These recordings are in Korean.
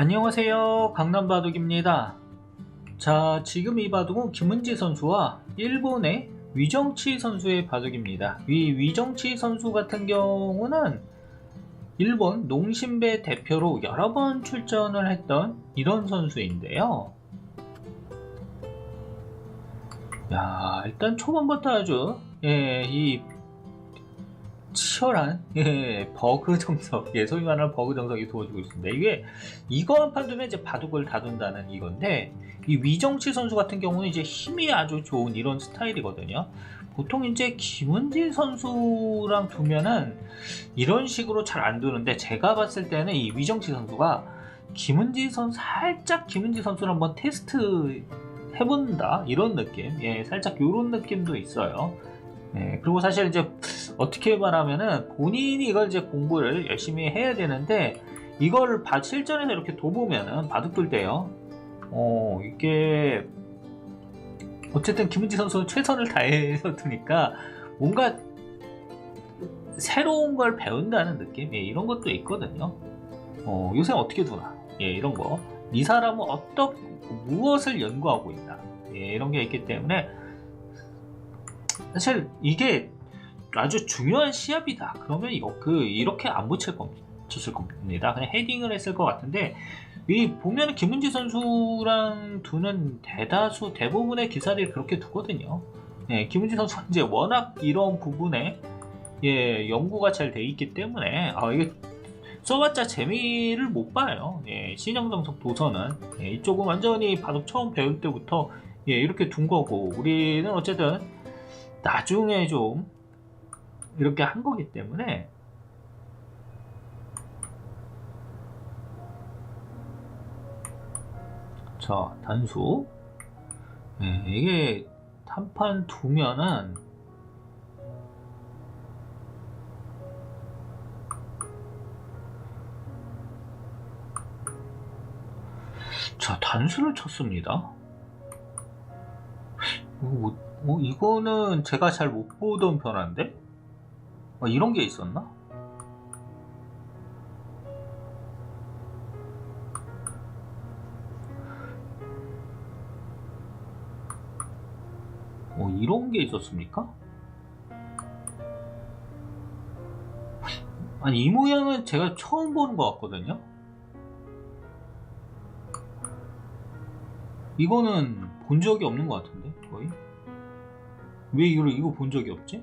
안녕하세요. 강남바둑입니다. 자 지금 이 바둑은 김은지 선수와 일본의 위정치 선수의 바둑입니다. 이 위정치 선수 같은 경우는 일본 농심배 대표로 여러 번 출전을 했던 이런 선수인데요. 야 일단 초반부터 아주 예, 이 치열한 예, 버그 정석, 예, 소위 말하는 버그 정석이 도와주고 있습니다. 이게 이거 한 판 두면 이제 바둑을 다룬다는 이건데 이 위정치 선수 같은 경우는 이제 힘이 아주 좋은 이런 스타일이거든요. 보통 이제 김은지 선수랑 두면은 이런 식으로 잘 안 두는데 제가 봤을 때는 이 위정치 선수가 김은지 선 살짝 김은지 선수를 한번 테스트 해본다 이런 느낌, 예, 살짝 이런 느낌도 있어요. 예, 그리고 사실 이제 어떻게 말하면은 본인이 이걸 이제 공부를 열심히 해야 되는데 이걸 바- 실전에서 이렇게 둬보면은 바둑 둘 때요. 어 이게 어쨌든 김은지 선수는 최선을 다해서 두니까 뭔가 새로운 걸 배운다는 느낌 예, 이런 것도 있거든요. 어 요새 어떻게 두나 예 이런 거 이 사람은 어떤 무엇을 연구하고 있나 예, 이런 게 있기 때문에 사실 이게 아주 중요한 시합이다. 그러면 이거 그 이렇게 안 붙일 겁니다. 쳤을 겁니다. 그냥 헤딩을 했을 것 같은데 이 보면은 김은지 선수랑 두는 대다수 대부분의 기사들이 그렇게 두거든요. 예, 김은지 선수가 이제 워낙 이런 부분에 예, 연구가 잘 돼 있기 때문에 아 이게 써봤자 재미를 못 봐요. 예, 신영정석 도서는 예, 이쪽은 완전히 바둑 처음 배울 때부터 예, 이렇게 둔 거고 우리는 어쨌든 나중에 좀 이렇게 한 거기 때문에 자 단수. 예, 이게 한판 두면은 자 단수를 쳤습니다 어, 어, 이거는 제가 잘 못 보던 변화인데? 어, 이런 게 있었나? 어, 이런 게 있었습니까? 아니, 이 모양은 제가 처음 보는 것 같거든요? 이거는 본 적이 없는 것 같은데? 왜 이걸, 이거 본 적이 없지?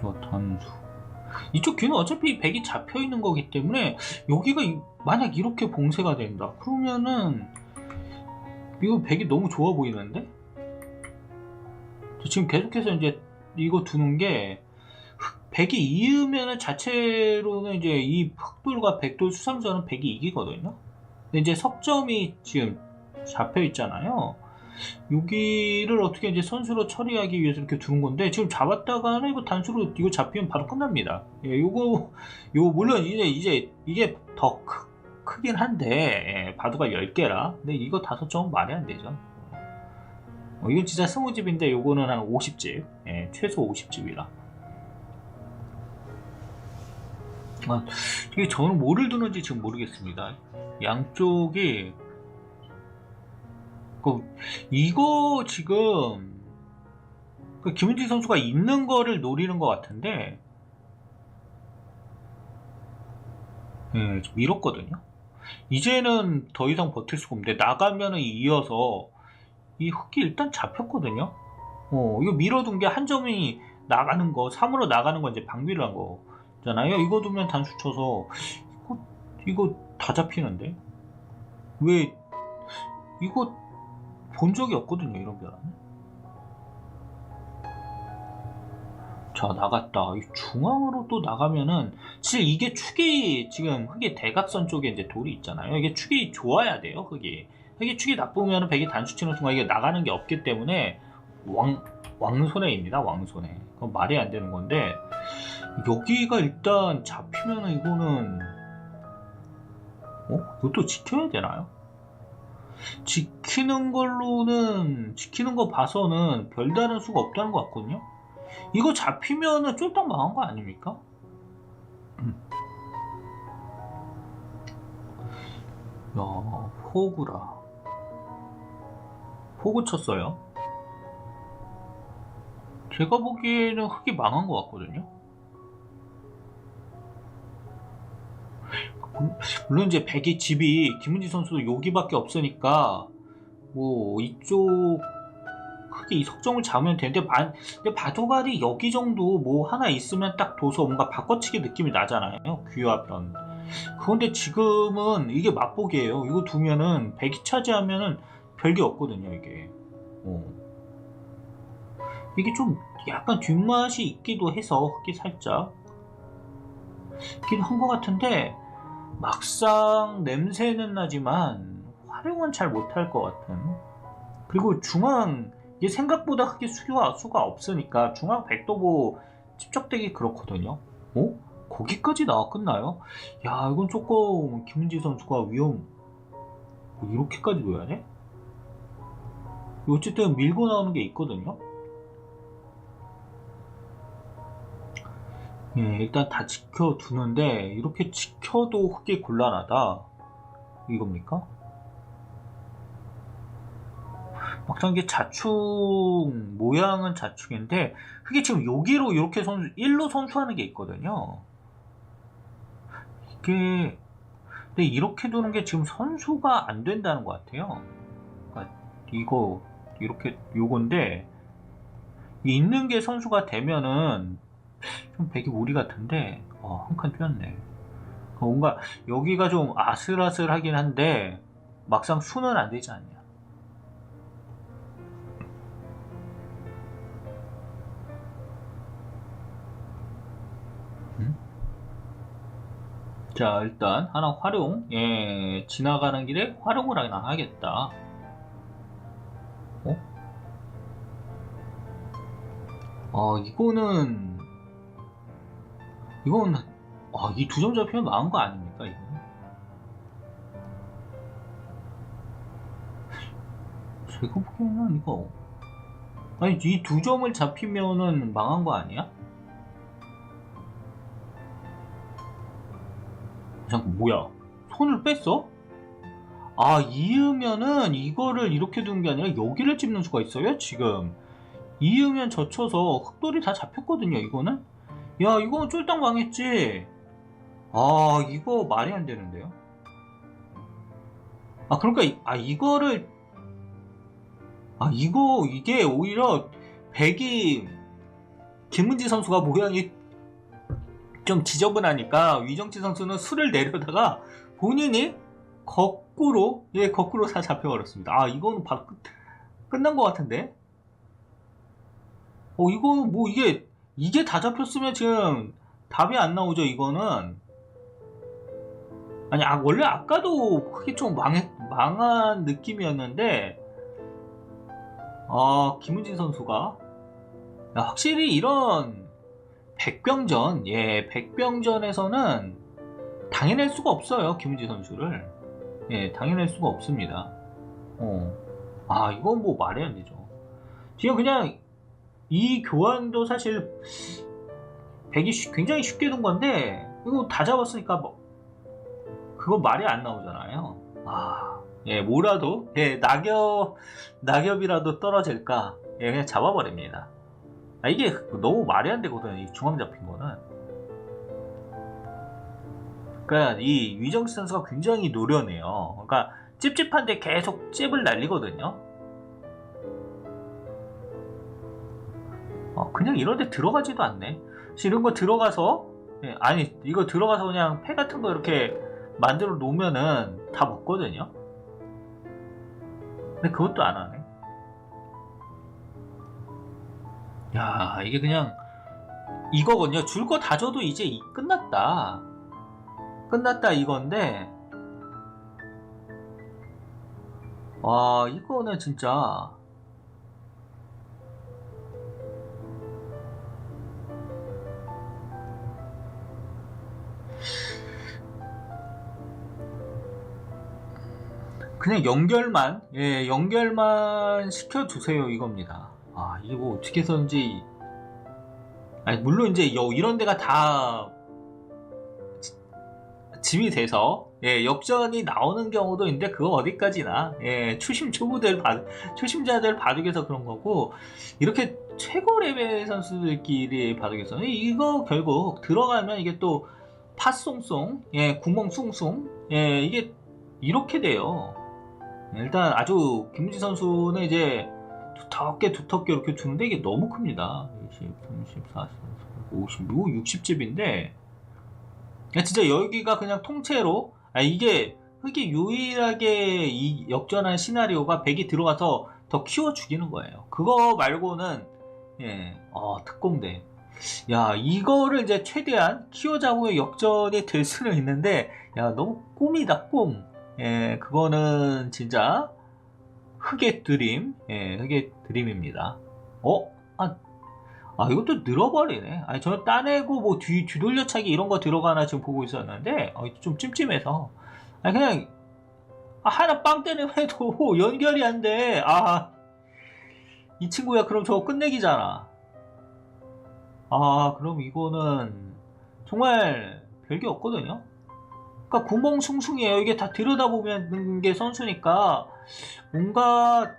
저 단수. 이쪽 귀는 어차피 백이 잡혀 있는 거기 때문에 여기가 이- 만약 이렇게 봉쇄가 된다. 그러면은 이거 백이 너무 좋아 보이는데? 저 지금 계속해서 이제 이거 두는 게 흑- 백이 이으면은 자체로는 이제 이 흑돌과 백돌 수삼전은 백이 이기거든요. 근데 이제 석점이 지금 잡혀 있잖아요. 여기를 어떻게 이제 선수로 처리하기 위해서 이렇게 두는 건데 지금 잡았다가는 이거 단수로 이거 잡히면 바로 끝납니다. 예, 요거 요 물론 이제 이제 이게 더 크, 크긴 한데 예, 바둑가 10개라 근데 이거 다섯 점은 말이 안 되죠. 어, 이건 진짜 스무집인데 요거는 한 50집 예, 최소 50집이라 아, 이게 저는 뭐를 두는지 지금 모르겠습니다. 양쪽이 그 이거 지금 그 김은지 선수가 있는 거를 노리는 것 같은데 예, 좀 밀었거든요. 이제는 더 이상 버틸 수가 없는데 나가면은 이어서 이 흑이 일단 잡혔거든요. 어, 이거 밀어둔 게 한 점이 나가는 거, 3으로 나가는 건 이제 방비를 한 거잖아요. 이거 두면 단수 쳐서 이거, 이거 다 잡히는데 왜 이거 본 적이 없거든요, 이런 변화는. 자, 나갔다. 이 중앙으로 또 나가면은, 사실 이게 축이, 지금 흑의 대각선 쪽에 이제 돌이 있잖아요. 이게 축이 좋아야 돼요, 흑이. 흑이 축이 나쁘면 백이 단수 치는 순간 이게 나가는 게 없기 때문에, 왕, 왕손해입니다, 왕손해. 그건 말이 안 되는 건데, 여기가 일단 잡히면은 이거는, 어? 이것도 지켜야 되나요? 지키는 걸로는 지키는 거 봐서는 별다른 수가 없다는 것 같거든요. 이거 잡히면은 쫄딱 망한 거 아닙니까? 음. 야, 호구라. 호구 쳤어요? 제가 보기에는 흙이 망한 것 같거든요. 물론 이제 백이 집이 김은지 선수도 여기밖에 없으니까 뭐 이쪽 크게 이 석정을 잡으면 되는데 만, 근데 바도갈이 여기 정도 뭐 하나 있으면 딱 둬서 뭔가 바꿔치기 느낌이 나잖아요. 귀화편. 그런데 지금은 이게 맛보기예요. 이거 두면은 백이 차지하면은 별게 없거든요. 이게. 어. 이게 좀 약간 뒷맛이 있기도 해서 흑기 살짝 있긴 한 것 같은데 막상 냄새는 나지만 활용은 잘 못할 것 같은 그리고 중앙 이게 생각보다 흑기 수가, 수가 없으니까 중앙 백도고 집적되기 그렇거든요 어? 거기까지 나와 끝나요? 야 이건 조금 김은지 선수가 위험 뭐 이렇게까지 놓아야 돼? 어쨌든 밀고 나오는 게 있거든요 예, 일단 다 지켜두는데 이렇게 지켜도 흑이 곤란하다. 이겁니까? 막상 이게 자축 모양은 자축인데 그게 지금 여기로 이렇게 선수 1로 선수하는 게 있거든요. 이게 근데 이렇게 두는 게 지금 선수가 안 된다는 것 같아요. 그러니까 이거 이렇게 요건데 있는 게 선수가 되면은 좀 백이 무리 같은데 어, 한 칸 뛰었네 뭔가 여기가 좀 아슬아슬하긴 한데 막상 수는 안 되지 않냐 음? 자 일단 하나 활용 예 지나가는 길에 활용을 하나 하겠다 어? 어 이거는 이건 아, 이 두 점 잡히면 망한 거 아닙니까 이거? 제가 보기에는 이거 아니 이 두 점을 잡히면은 망한 거 아니야? 잠깐 뭐야? 손을 뺐어? 아 이으면은 이거를 이렇게 두는 게 아니라 여기를 찝는 수가 있어요 지금 이으면 젖혀서 흑돌이 다 잡혔거든요 이거는 야 이거 쫄딱 망했지. 아 이거 말이 안 되는데요? 아 그러니까 이- 아 이거를 아 이거 이게 오히려 백이 김은지 선수가 모양이 좀 지저분하니까 위정치 선수는 수를 내려다가 본인이 거꾸로 예 거꾸로 다 잡혀버렸습니다. 아 이거는 바, 끝난 것 같은데? 어 이거 뭐 이게 이게 다 잡혔으면 지금 답이 안 나오죠 이거는. 아니 아, 원래 아까도 크게 좀 망해, 망한 느낌이었는데 아 김은진 선수가. 야, 확실히 이런 백병전 예 백병전에서는 당해낼 수가 없어요 김은진 선수를. 예 당해낼 수가 없습니다. 어 아 이건 뭐안 되죠. 지금 그냥 이 교환도 사실 백이 쉬- 굉장히 쉽게 둔 건데 이거 다 잡았으니까 뭐 그거 말이 안 나오잖아요. 아, 예, 뭐라도 예, 낙엽 낙엽이라도 떨어질까? 예, 그냥 잡아버립니다. 아, 이게 너무 말이 안 되거든요. 이 중앙 잡힌 거는. 그러니까 이 위정수 선수가 굉장히 노련해요. 그러니까 찝찝한데 계속 찝을 날리거든요. 어, 그냥 이런 데 들어가지도 않네. 이런 거 들어가서 예, 아니 이거 들어가서 그냥 패 같은 거 이렇게 만들어 놓으면은 다 먹거든요. 근데 그것도 안 하네. 야 이게 그냥 이거거든요. 줄 거 다 줘도 이제 이- 끝났다. 끝났다 이건데 와 이거는 진짜 그냥 연결만 예 연결만 시켜주세요 이겁니다 아 이게 뭐 어떻게 해서인지 아니 물론 이제 여- 이런 데가 다 지- 짐이 돼서 예, 역전이 나오는 경우도 있는데 그거 어디까지나 예, 초심 초보들 바, 초심자들 바둑에서 그런 거고 이렇게 최고 레벨 선수들끼리 바둑에서는 이거 결국 들어가면 이게 또 팥송송 예, 구멍 숭숭 예, 이게 이렇게 돼요. 일단 아주 김우지 선수는 이제 두텁게 두텁게 이렇게 두는데 이게 너무 큽니다. 20, 30, 40, 56, 60집인데 진짜 여기가 그냥 통째로 아, 이게 흑이 유일하게 이 역전한 시나리오가 백이 들어가서 더 키워 죽이는 거예요. 그거 말고는 예, 어, 특공대. 야, 이거를 이제 최대한 키워자고의 역전이 될 수는 있는데, 야, 너무 꿈이다, 꿈. 예, 그거는 진짜 흑의 드림, 예, 흑의 드림입니다. 어? 아, 아, 이것도 늘어버리네. 아니, 저는 따내고 뭐 뒤, 뒤돌려차기 이런 거 들어가나 지금 보고 있었는데, 어, 좀 찜찜해서. 아니, 그냥, 아, 하나 빵 때리면 해도 연결이 안 돼. 아, 이 친구야, 그럼 저거 끝내기잖아. 아, 그럼 이거는 정말 별게 없거든요. 그러니까 구멍 숭숭이에요. 이게 다 들여다보면 게 선수니까 뭔가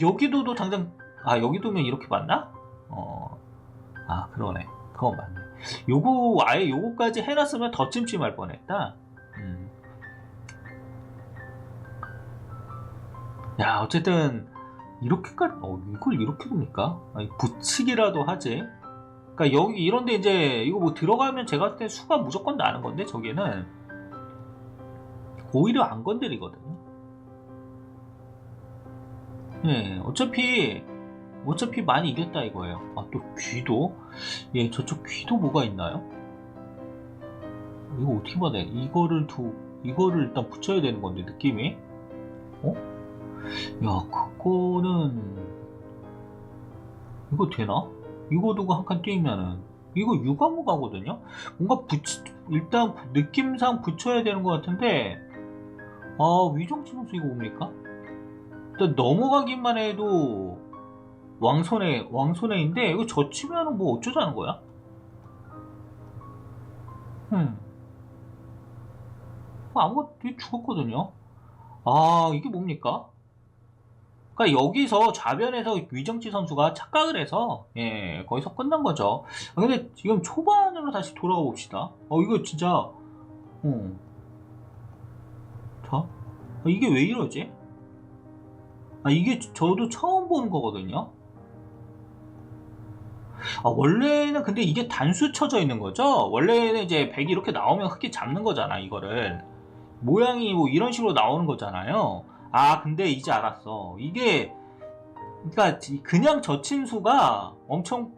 여기도도 당장 아 여기도면 이렇게 맞나? 어, 아 그러네. 그건 맞네. 요거 아예 요거까지 해놨으면 더 찜찜할 뻔했다. 음. 야 어쨌든 이렇게까지 어 이걸 이렇게 봅니까? 아니, 붙이기라도 하지. 그러니까 여기 이런데 이제 이거 뭐 들어가면 제가 봤을 때 수가 무조건 나는 건데 저기는 오히려 안 건드리거든요. 예, 어차피 어차피 많이 이겼다 이거예요. 아 또 귀도 예 저쪽 귀도 뭐가 있나요? 이거 어떻게 받아야 돼? 이거를 두 이거를 일단 붙여야 되는 건데 느낌이 어? 야 그거는 이거 되나? 이거 두고 한 칸 뛰면은 이거 유가무가거든요. 뭔가 붙이 일단 느낌상 붙여야 되는 것 같은데 아 위정치 선수 이거 뭡니까? 일단 넘어가기만 해도 왕손에 왕손에인데 이거 젖히면은 뭐 어쩌자는 거야? 음. 아무것도 죽었거든요. 아 이게 뭡니까? 그러니까 여기서 좌변에서 위정치 선수가 착각을 해서 예 거기서 끝난 거죠. 아, 근데 지금 초반으로 다시 돌아가 봅시다. 어 이거 진짜 어. 자 아, 이게 왜 이러지? 아 이게 저도 처음 보는 거거든요. 아 원래는 근데 이게 단수 쳐져 있는 거죠. 원래는 이제 백이 이렇게 나오면 흑이 잡는 거잖아 이거를 모양이 뭐 이런 식으로 나오는 거잖아요. 아 근데 이제 알았어 이게 그러니까 그냥 젖힌 수가 엄청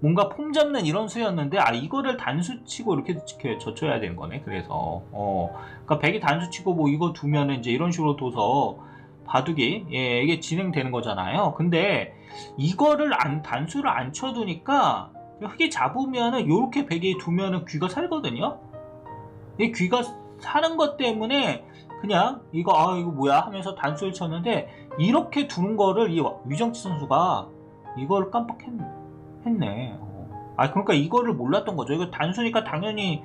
뭔가 폼 잡는 이런 수였는데 아 이거를 단수 치고 이렇게 젖혀야 되는 거네. 그래서 어. 그러니까 백이 단수 치고 뭐 이거 두면은 이제 이런 식으로 둬서 바둑이 예 이게 진행되는 거잖아요. 근데 이거를 안 단수를 안 쳐두니까 흑이 잡으면은 요렇게 백이 두면은 귀가 살거든요. 이 귀가 사는 것 때문에 그냥 이거 아 이거 뭐야 하면서 단수를 쳤는데 이렇게 두는 거를 이 위정치 선수가 이걸 깜빡했네. 어. 아 그러니까 이거를 몰랐던 거죠. 이거 단수니까 당연히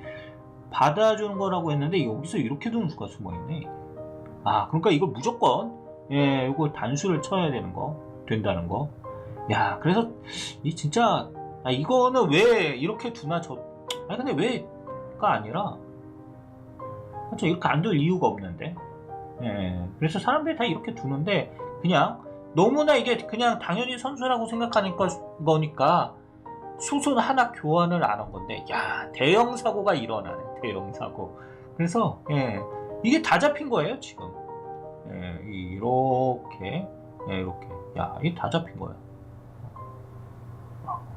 받아주는 거라고 했는데 여기서 이렇게 두는 수가 숨어 있네. 아 그러니까 이걸 무조건 예 이거 단수를 쳐야 되는 거 된다는 거. 야 그래서 이 진짜 아, 이거는 왜 이렇게 두나 저 아니 근데 왜가 아니라 그렇죠. 이렇게 안 둘 이유가 없는데. 예. 그래서 사람들이 다 이렇게 두는데 그냥 너무나 이게 그냥 당연히 선수라고 생각하니까 거니까 수순 하나 교환을 안 한 건데 야 대형 사고가 일어나네 대형 사고. 그래서 예 이게 다 잡힌 거예요 지금. 예 이렇게 예 이렇게. 야 이게 다 잡힌 거야